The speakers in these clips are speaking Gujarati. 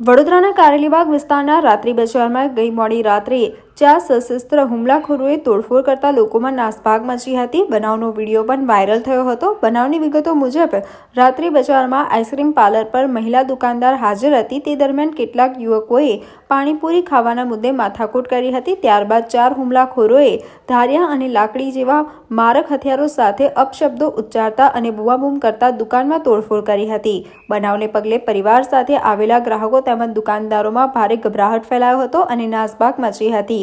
વડોદરાના કારેલીબાગ વિસ્તારના રાત્રિ બજારમાં ગઈ મોડી રાત્રે ચાર સશસ્ત્ર હુમલાખોરોએ તોડફોડ કરતા લોકોમાં નાસભાગ મચી હતી. બનાવનો વીડિયો પણ વાયરલ થયો હતો. બનાવની વિગતો મુજબ, રાત્રિ બજારમાં આઈસ્ક્રીમ પાર્લર પર મહિલા દુકાનદાર હાજર હતી. તે દરમિયાન કેટલાક યુવકોએ પાણીપુરી ખાવાના મુદ્દે માથાકૂટ કરી હતી. ત્યારબાદ ચાર હુમલાખોરોએ ધારિયા અને લાકડી જેવા મારક હથિયારો સાથે અપશબ્દો ઉચ્ચારતા અને બુવાબૂમ કરતા દુકાનમાં તોડફોડ કરી હતી. બનાવને પગલે પરિવાર સાથે આવેલા ગ્રાહકો તેમજ દુકાનદારોમાં ભારે ગભરાહટ ફેલાયો હતો અને નાસભાગ મચી હતી.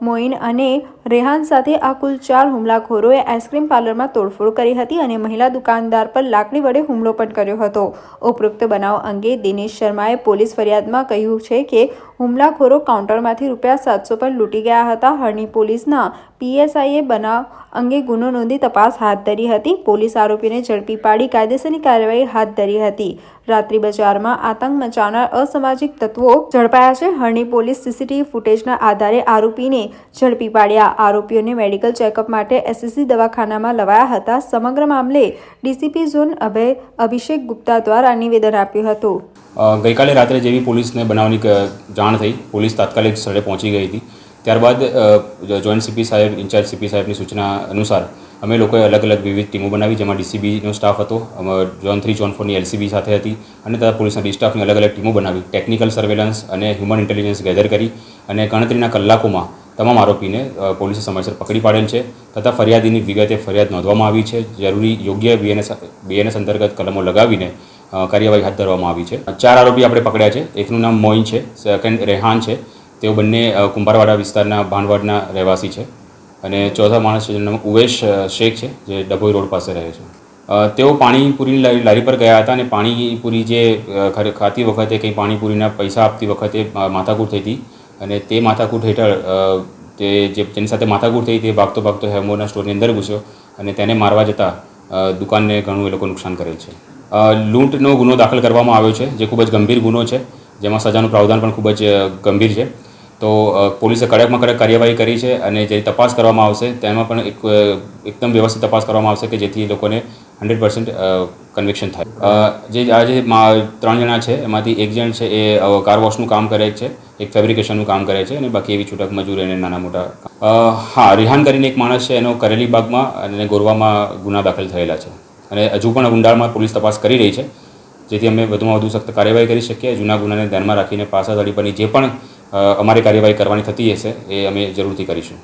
મોઇન અને રેહાન સાથે આ કુલ ચાર હુમલાખોરોએ આઈસ્ક્રીમ પાર્લરમાં તોડફોડ કરી હતી અને મહિલા દુકાનદાર પર લાકડી વડે હુમલો પણ કર્યો હતો. ઉપરોક્ત બનાવ અંગે દિનેશ શર્માએ પોલીસ ફરિયાદમાં કહ્યું છે કે, હુમલાખોરો કાઉન્ટરમાંથી રૂપિયા સાતસો પર લૂંટી ગયા હતા. હરણી પોલીસના પીએસઆઈએ બનાવ અંગે ગુનો નોંધી તપાસ હાથ ધરી હતી. પોલીસ આરોપીને ઝડપી પાડી કાયદેસરની કાર્યવાહી હાથ ધરી હતી. રાત્રિ બજારમાં આતંક મચાવનાર અસામાજિક તત્વો ઝડપાયા છે. હરણી પોલીસ સીસીટીવી ફૂટેજના આધારે આરોપીને ઝડપી પાડ્યા. આરોપીઓને મેડિકલ ચેકઅપ માટે એસએસસી દવાખાનામાં લવાયા હતા. સમગ્ર મામલે ડીસીપી ઝોન અભય અભિષેક ગુપ્તા દ્વારા નિવેદન આપ્યું હતું. ગઈકાલે રાત્રે જેવી પોલીસને બનાવની જાણ થઈ. પોલીસ તાત્કાલિક સ્થળે પહોંચી ગઈ હતી. ત્યારબાદ જોઈન્ટ સીપી સાહેબ, ઇન્ચાર્જ સીપી સાહેબની સૂચના અનુસાર અમે લોકોએ અલગ અલગ વિવિધ ટીમો બનાવી, જેમાં ડીસીબીનો સ્ટાફ હતો જોન થ્રી જોન ફોરની એલસીબી સાથે હતી અને તથા પોલીસના ડી સ્ટાફની અલગ અલગ ટીમો બનાવી. ટેકનિકલ સર્વેલન્સ અને હ્યુમન ઇન્ટેલિજન્સ ગેધર કરી અને ગણતરીના કલાકોમાં તમામ આરોપીને પોલીસે સમયસર પકડી પાડેલ છે તથા ફરિયાદીની વિગતે ફરિયાદ નોંધવામાં આવી છે. જરૂરી યોગ્ય બીએનએસ બીએનએસ અંતર્ગત કલમો લગાવીને કાર્યવાહી હાથ ધરવામાં આવી છે. ચાર આરોપી આપણે પકડ્યા છે. એકનું નામ મોઇન છે સેકન્ડ રેહાન છે. તેઓ બંને કુંભારવાડા વિસ્તારના ભાનવાડના રહેવાસી છે. અને ચોથા માણસ છે નામ ઉવેશ શેખ છે, જે ડભોઈ રોડ પાસે રહે છે. તેઓ પાણીપુરીની લારી પર ગયા હતા અને પાણીપુરી જે ખાતી વખતે, કંઈ પાણીપુરીના પૈસા આપતી વખતે માથાકૂટ થઈ હતી. અને તે માથાકૂટ હેઠળ તે જે તેની સાથે માથાકૂટ થઈ તે ભાગતો ભાગતો હેમોરના સ્ટોરની અંદર ઘૂસ્યો અને તેને મારવા જતાં દુકાનને ઘણું એ લોકો નુકસાન કરેલ છે. લૂંટનો ગુનો દાખલ કરવામાં આવ્યો છે, જે ખૂબ જ ગંભીર ગુનો છે, જેમાં સજાનું પ્રાવધાન પણ ખૂબ જ ગંભીર છે. તો પોલીસે કડકમાં કડક કાર્યવાહી કરી છે અને જે તપાસ કરવામાં આવશે તેમાં પણ એક એકદમ વ્યવસ્થિત તપાસ કરવામાં આવશે કે જેથી લોકોને હંડ્રેડ પર્સન્ટ કન્વિક્શન થાય. જે, આ જે મા- ત્રણ જણા છે, એમાંથી એક જણ છે એ કાર વોશનું કામ કરે છે, એક ફેબ્રિકેશનનું કામ કરે છે અને બાકી એવી છૂટક મજૂર અને નાના મોટા હા, રિહાન કરીને એક માણસ છે, એનો કરેલી બાગમાં અને ગોરવામાં ગુના દાખલ થયેલા છે. અને હજુ પણ ઊંડાણમાં પોલીસ તપાસ કરી રહી છે. જેથી અમે વધુમાં વધુ સખ્ત કાર્યવાહી કરી શકીએ. જૂના ગુનાને ધ્યાનમાં રાખીને તળી પરની જે પણ અમારી કાર્યવાહી કરવાની થતી હશે, એ અમે જરૂરથી કરીશું.